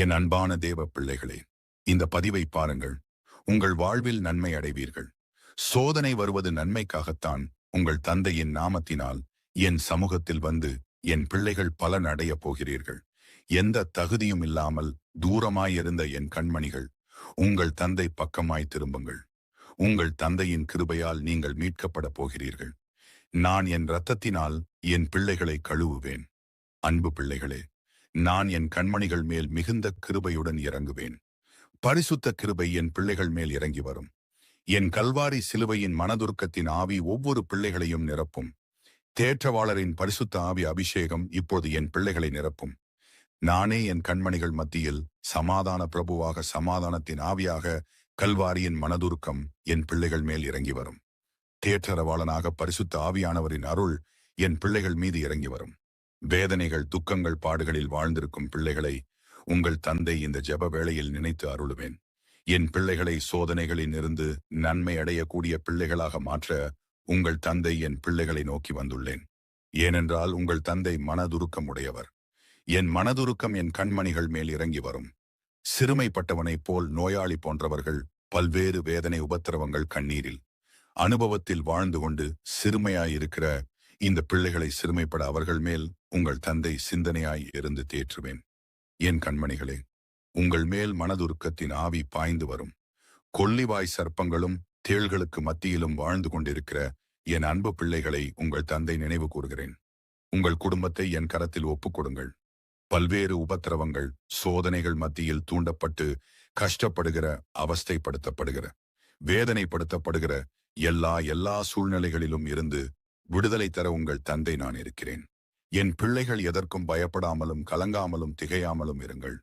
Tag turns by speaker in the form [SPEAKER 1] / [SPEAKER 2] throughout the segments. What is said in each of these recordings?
[SPEAKER 1] என் அன்பான தேவ பிள்ளைகளே இந்த பதிவை பாருங்கள். உங்கள் வாழ்வில் நன்மை அடைவீர்கள். சோதனை வருவது நன்மைக்காகத்தான் உங்கள் தந்தையின் நாமத்தினால் என் சமூகத்தில் வந்து என் பிள்ளைகள் பலன் அடையப் போகிறீர்கள். எந்த தகுதியும் இல்லாமல் தூரமாயிருந்த என் கண்மணிகள் உங்கள் தந்தை பக்கமாய் திரும்புங்கள். உங்கள் தந்தையின் கிருபையால் நீங்கள் மீட்கப்பட போகிறீர்கள். நான் என் இரத்தத்தினால் என் பிள்ளைகளை கழுவுவேன். அன்பு பிள்ளைகளே நான் என் கண்மணிகள் மேல் மிகுந்த கிருபையுடன் இறங்குவேன். பரிசுத்த கிருபை என் பிள்ளைகள் மேல் இறங்கி வரும். என் கல்வாரி சிலுவையின் மனதுருக்கத்தின் ஆவி ஒவ்வொரு பிள்ளைகளையும் நிரப்பும். தேற்றவாளரின் பரிசுத்த ஆவி அபிஷேகம் இப்போது என் பிள்ளைகளை நிரப்பும். நானே என் கண்மணிகள் மத்தியில் சமாதான பிரபுவாக சமாதானத்தின் ஆவியாக கல்வாரியின் மனதுருக்கம் என் பிள்ளைகள் மேல் இறங்கி வரும். தேற்றரவாளனாக பரிசுத்த ஆவியானவரின் அருள் என் பிள்ளைகள் மீது இறங்கி வரும். வேதனைகள் துக்கங்கள் பாடுகளில் வாழ்ந்திருக்கும் பிள்ளைகளை உங்கள் தந்தை இந்த ஜெப வேளையில் நினைத்து அருளுவேன். என் பிள்ளைகளை சோதனைகளில் இருந்து நன்மை அடையக்கூடிய பிள்ளைகளாக மாற்ற உங்கள் தந்தை என் பிள்ளைகளை நோக்கி வந்துள்ளேன். ஏனென்றால் உங்கள் தந்தை மனதுருக்கம் உடையவர் என் மனதுருக்கம் என் கண்மணிகள் மேல் இறங்கி வரும். சிறுமைப்பட்டவனைப் போல் நோயாளி போன்றவர்கள் பல்வேறு வேதனை உபத்திரவங்கள் கண்ணீரில். அனுபவத்தில் வாழ்ந்து கொண்டு சிறுமையாயிருக்கிற இந்த பிள்ளைகளை சிறுமைப்பட அவர்கள் மேல் உங்கள் தந்தை சிந்தனையாய் இருந்து தேற்றுவேன். என் கண்மணிகளே உங்கள் மேல் மனதுருக்கத்தின் ஆவி பாய்ந்து வரும். கொல்லிவாய் சர்ப்பங்களும் தேள்களுக்கு மத்தியிலும் வாழ்ந்து கொண்டிருக்கிற என் அன்பு பிள்ளைகளை உங்கள் தந்தை நினைவு கூறுகிறேன். உங்கள் குடும்பத்தை என் கரத்தில் ஒப்புக்கொடுங்கள். பல்வேறு உபத்திரவங்கள் சோதனைகள் மத்தியில் தூண்டப்பட்டு கஷ்டப்படுகிற அவஸ்தைப்படுத்தப்படுகிற வேதனைப்படுத்தப்படுகிற எல்லா எல்லா சூழ்நிலைகளிலும் இருந்து விடுதலை தர உங்கள் தந்தை நான் இருக்கிறேன். என் பிள்ளைகள் எதற்கும் பயப்படாமலும் கலங்காமலும் திகையாமலும் இருங்கள்.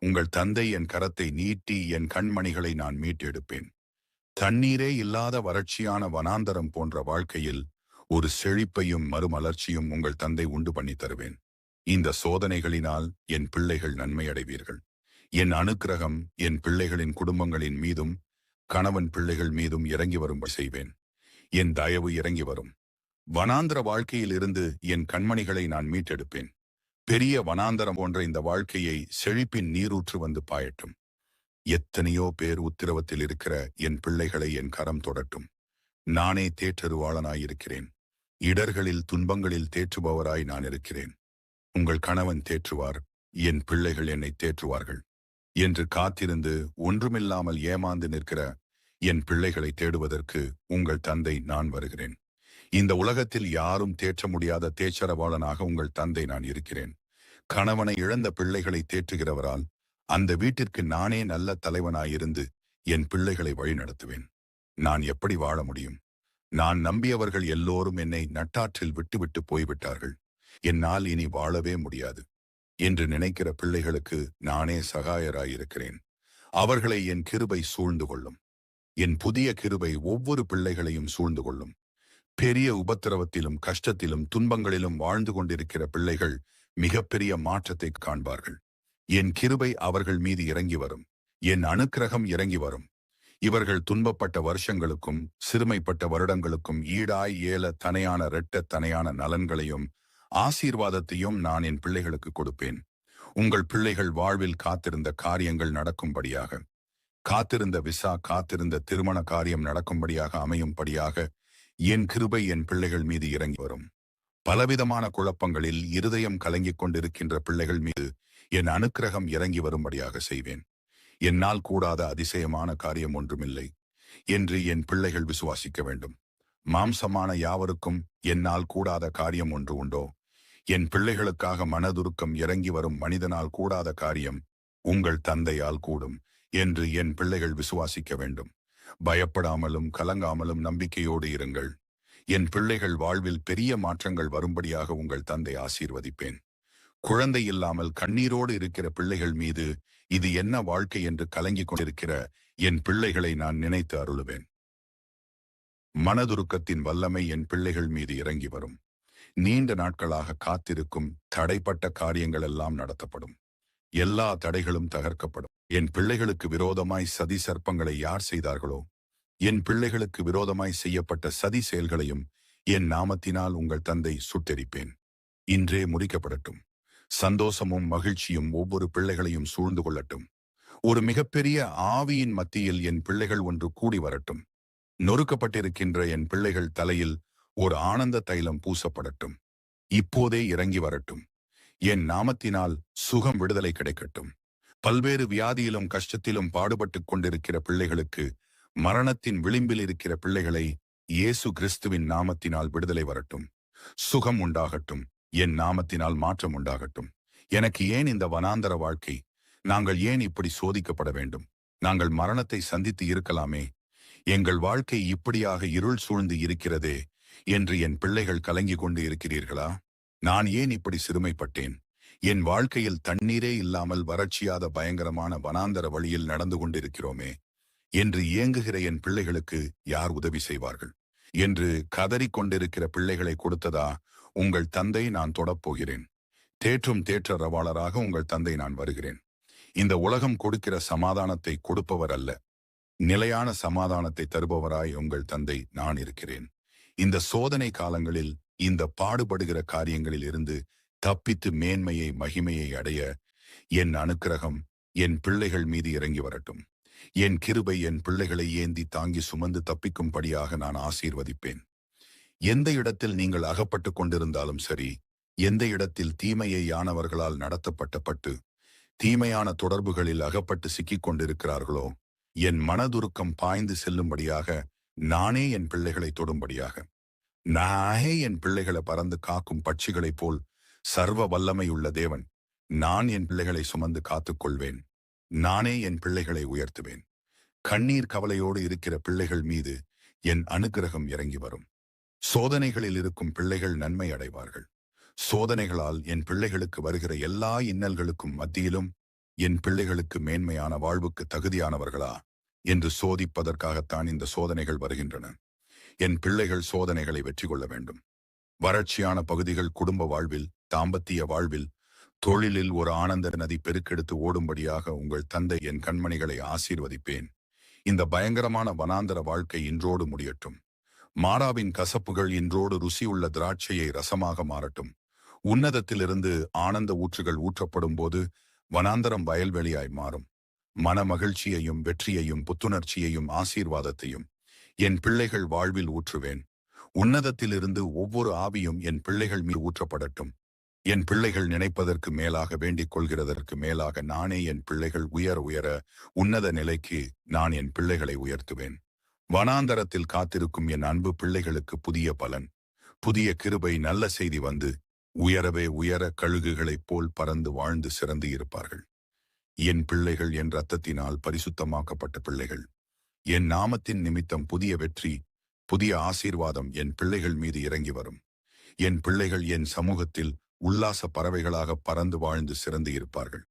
[SPEAKER 1] உங்கள் தந்தை என் கரத்தை நீட்டி என் கண்மணிகளை நான் மீட்டெடுப்பேன். தண்ணீரே இல்லாத வறட்சியான வனாந்தரம் போன்ற வாழ்க்கையில் ஒரு செழிப்பையும் மறுமலர்ச்சியும் உங்கள் தந்தை உண்டு பண்ணி தருவேன். இந்த சோதனைகளினால் என் பிள்ளைகள் நன்மையடைவீர்கள். என் அனுக்கிரகம் என் பிள்ளைகளின் குடும்பங்களின் மீதும் கணவன் பிள்ளைகள் மீதும் இறங்கி வரும்படி செய்வேன். என் தயவு இறங்கி வரும். வனாந்திர வாழ்க்கையிலிருந்து என் கண்மணிகளை நான் மீட்டெடுப்பேன். பெரிய வனாந்தரம் போன்ற இந்த வாழ்க்கையை செழிப்பின் நீரூற்று வந்து பாயட்டும். எத்தனையோ பேர் உத்திரவத்தில் இருக்கிற என் பிள்ளைகளை என் கரம் தொடட்டும். நானே தேற்றருவாளனாயிருக்கிறேன். இடர்களில் துன்பங்களில் தேற்றுபவராய் நான் இருக்கிறேன். உங்கள் கணவன் தேற்றுவார் என் பிள்ளைகள் என்னை தேற்றுவார்கள். என்று காத்திருந்து ஒன்றுமில்லாமல் ஏமாந்து நிற்கிற என் பிள்ளைகளை தேடுவதற்கு உங்கள் தந்தை நான் வருகிறேன். இந்த உலகத்தில் யாரும் தேற்ற முடியாத தேச்சரவாளனாக உங்கள் தந்தை நான் இருக்கிறேன். கணவனை இழந்த பிள்ளைகளை தேற்றுகிறவரால் அந்த வீட்டிற்கு நானே நல்ல தலைவனாயிருந்து என் பிள்ளைகளை வழிநடத்துவேன் நான் எப்படி வாழ முடியும்? நான் நம்பியவர்கள் எல்லோரும் என்னை நட்டாற்றில் விட்டுவிட்டு போய்விட்டார்கள். என்னால் இனி வாழவே முடியாது. என்று நினைக்கிற பிள்ளைகளுக்கு நானே சகாயராயிருக்கிறேன். அவர்களை என் கிருபை சூழ்ந்து கொள்ளும். என் புதிய கிருபை ஒவ்வொரு பிள்ளைகளையும் சூழ்ந்து கொள்ளும். பெரிய உபத்திரவத்திலும் கஷ்டத்திலும் துன்பங்களிலும் வாழ்ந்து கொண்டிருக்கிற பிள்ளைகள் மிகப்பெரிய மாற்றத்தை காண்பார்கள். என் கிருபை அவர்கள் மீது இறங்கி வரும். என் அனுக்கிரகம் இறங்கி வரும். இவர்கள் துன்பப்பட்ட வருஷங்களுக்கும் சிறுமைப்பட்ட வருடங்களுக்கும் ஈடாய் ஏல தனையான இரட்ட தனையான நலன்களையும் ஆசீர்வாதத்தையும் நான் என் பிள்ளைகளுக்கு கொடுப்பேன். உங்கள் பிள்ளைகள் வாழ்வில் காத்திருந்த காரியங்கள் நடக்கும்படியாக காத்திருந்த விசா காத்திருந்த திருமண காரியம் நடக்கும்படியாக அமையும்படியாக என் கிருபை என் பிள்ளைகள் மீது இறங்கி வரும். பலவிதமான குழப்பங்களில் இருதயம் கலங்கிக் கொண்டிருக்கின்ற பிள்ளைகள் மீது என் அனுக்கிரகம் இறங்கி வரும்படியாக செய்வேன். என்னால் கூடாத அதிசயமான காரியம் ஒன்றுமில்லை என்று என் பிள்ளைகள் விசுவாசிக்க வேண்டும். மாம்சமான யாவருக்கும் என்னால் கூடாத காரியம் ஒன்று உண்டோ? என் பிள்ளைகளுக்காக மனதுருக்கம் இறங்கி வரும் மனிதனால் கூடாத காரியம் உங்கள் தந்தையால் கூடும் என்று என் பிள்ளைகள் விசுவாசிக்க வேண்டும். பயப்படாமலும் கலங்காமலும் நம்பிக்கையோடு இருங்கள். என் பிள்ளைகள் வாழ்வில் பெரிய மாற்றங்கள் வரும்படியாக உங்கள் தந்தை ஆசீர்வதிப்பேன். குழந்தை இல்லாமல் கண்ணீரோடு இருக்கிற பிள்ளைகள் மீது இது என்ன வாழ்க்கை என்று கலங்கிக் கொண்டிருக்கிற என் பிள்ளைகளை நான் நினைத்து அருளுவேன். மனதுருக்கத்தின் வல்லமை என் பிள்ளைகள் மீது இறங்கி வரும். நீண்ட நாட்களாக காத்திருக்கும் தடைப்பட்ட காரியங்கள் எல்லாம் நடத்தப்படும். எல்லா தடைகளும் தகர்க்கப்படும். என் பிள்ளைகளுக்கு விரோதமாய் சதி சர்ப்பங்களை யார் செய்தார்களோ என் பிள்ளைகளுக்கு விரோதமாய் செய்யப்பட்ட சதி செயல்களையும் என் நாமத்தினால் உங்கள் தந்தை சுட்டெரிப்பேன். இன்றே முடிக்கப்படட்டும். சந்தோஷமும் மகிழ்ச்சியும் ஒவ்வொரு பிள்ளைகளையும் சூழ்ந்து கொள்ளட்டும். ஒரு மிகப்பெரிய ஆவியின் மத்தியில் என் பிள்ளைகள் ஒன்று கூடி வரட்டும். நொறுக்கப்பட்டிருக்கின்ற என் பிள்ளைகள் தலையில் ஒரு ஆனந்த தைலம் பூசப்படட்டும். இப்போதே இறங்கி வரட்டும். என் நாமத்தினால் சுகம் விடுதலை கிடைக்கட்டும். பல்வேறு வியாதியிலும் கஷ்டத்திலும் பாடுபட்டுக் கொண்டிருக்கிற பிள்ளைகளுக்கு மரணத்தின் விளிம்பில் இருக்கிற பிள்ளைகளை இயேசு கிறிஸ்துவின் நாமத்தினால் விடுதலை வரட்டும். சுகம் உண்டாகட்டும். என் நாமத்தினால் மாற்றம் உண்டாகட்டும். எனக்கு ஏன் இந்த வனாந்தர வாழ்க்கை? நாங்கள் ஏன் இப்படி சோதிக்கப்பட வேண்டும்? நாங்கள் மரணத்தை சந்தித்து இருக்கலாமே. எங்கள் வாழ்க்கை இப்படியாக இருள் சூழ்ந்து இருக்கிறதே என்று என் பிள்ளைகள் கலங்கிக் கொண்டு இருக்கிறீர்களா? நான் ஏன் இப்படி சிறுமைப்பட்டேன்? என் வாழ்க்கையில் தண்ணீரே இல்லாமல் வறட்சியாத பயங்கரமான வனாந்தர வழியில் நடந்து கொண்டிருக்கிறோமே. என்று இயங்குகிற என் பிள்ளைகளுக்கு யார் உதவி செய்வார்கள்? என்று கதறிக் கொண்டிருக்கிற பிள்ளைகளை கொடுத்ததா உங்கள் தந்தை நான் தொடப்போகிறேன் தேற்றும் தேற்றரவாளராக உங்கள் தந்தை நான் வருகிறேன். இந்த உலகம் கொடுக்கிற சமாதானத்தை கொடுப்பவர் அல்ல. நிலையான சமாதானத்தை தருபவராய் உங்கள் தந்தை நான் இருக்கிறேன். இந்த சோதனை காலங்களில் இந்த பாடுபடுகிற காரியங்களில் இருந்து தப்பித்து மேன்மையை மகிமையை அடைய என் அனுக்கிரகம் என் பிள்ளைகள் மீது இறங்கி வரட்டும். என் கிருபை என் பிள்ளைகளை ஏந்தி தாங்கி சுமந்து தப்பிக்கும்படியாக நான் ஆசீர்வதிப்பேன். எந்த இடத்தில் நீங்கள் அகப்பட்டு கொண்டிருந்தாலும் சரி எந்த இடத்தில் தீமையை யானவர்களால் நடத்தப்பட்டப்பட்டு தீமையான தொடர்புகளில் அகப்பட்டு சிக்கிக் கொண்டிருக்கிறார்களோ என் மனதுருக்கம் பாய்ந்து செல்லும்படியாக நானே என் பிள்ளைகளை தொடும்படியாக. நானே என் பிள்ளைகளை பறந்து காக்கும் பட்சிகளைப் போல் சர்வ வல்லமையுள்ள தேவன் நான் என் பிள்ளைகளை சுமந்து காத்துக்கொள்வேன். நானே என் பிள்ளைகளை உயர்த்துவேன். கண்ணீர் கவலையோடு இருக்கிற பிள்ளைகள் மீது என் அனுகிரகம் இறங்கி வரும். சோதனைகளில் இருக்கும் பிள்ளைகள் நன்மை அடைவார்கள். சோதனைகளால் என் பிள்ளைகளுக்கு வருகிற எல்லா இன்னல்களுக்கும் மத்தியிலும் என் பிள்ளைகளுக்கு மேன்மையான வாழ்வுக்கு தகுதியானவர்களா என்று சோதிப்பதற்காகத்தான் இந்த சோதனைகள் வருகின்றன. என் பிள்ளைகள் சோதனைகளை வெற்றி கொள்ள வேண்டும். வறட்சியான பகுதிகள் குடும்ப வாழ்வில் தாம்பத்திய வாழ்வில் தொழிலில் ஒரு ஆனந்த நதி பெருக்கெடுத்து ஓடும்படியாக உங்கள் தந்தை என் கண்மணிகளை ஆசீர்வதிப்பேன். இந்த பயங்கரமான வனாந்தர வாழ்க்கை இன்றோடு முடியட்டும். மாறாவின் கசப்புகள் இன்றோடு ருசியுள்ள திராட்சையை ரசமாக மாறட்டும். உன்னதத்திலிருந்து ஆனந்த ஊற்றுகள் ஊற்றப்படும் போது வனாந்தரம் வயல்வெளியாய் மாறும். மன மகிழ்ச்சியையும் வெற்றியையும் புத்துணர்ச்சியையும் ஆசீர்வாதத்தையும் என் பிள்ளைகள் வாழ்வில் ஊற்றுவேன். உன்னதத்திலிருந்து ஒவ்வொரு ஆவியும் என் பிள்ளைகள் மீது ஊற்றப்படட்டும். என் பிள்ளைகள் நினைப்பதற்கு மேலாக வேண்டிக் கொள்கிறதற்கு மேலாக நானே என் பிள்ளைகள் உயர உயர உன்னத நிலைக்கு நான் என் பிள்ளைகளை உயர்த்துவேன். வனாந்தரத்தில் காத்திருக்கும் என் அன்பு பிள்ளைகளுக்கு புதிய பலன் புதிய கிருபை நல்ல செய்தி வந்து உயரவே உயர கழுகுகளைப் போல் பறந்து வாழ்ந்து சிறந்து இருப்பார்கள். என் பிள்ளைகள் என் ரத்தத்தினால் பரிசுத்தமாக்கப்பட்ட பிள்ளைகள். என் நாமத்தின் நிமித்தம் புதிய வெற்றி புதிய ஆசீர்வாதம் என் பிள்ளைகள் மீது இறங்கி வரும். என் பிள்ளைகள் என் சமூகத்தில் உல்லாச பறவைகளாக பறந்து வாழ்ந்து சிறந்து இருப்பார்கள்.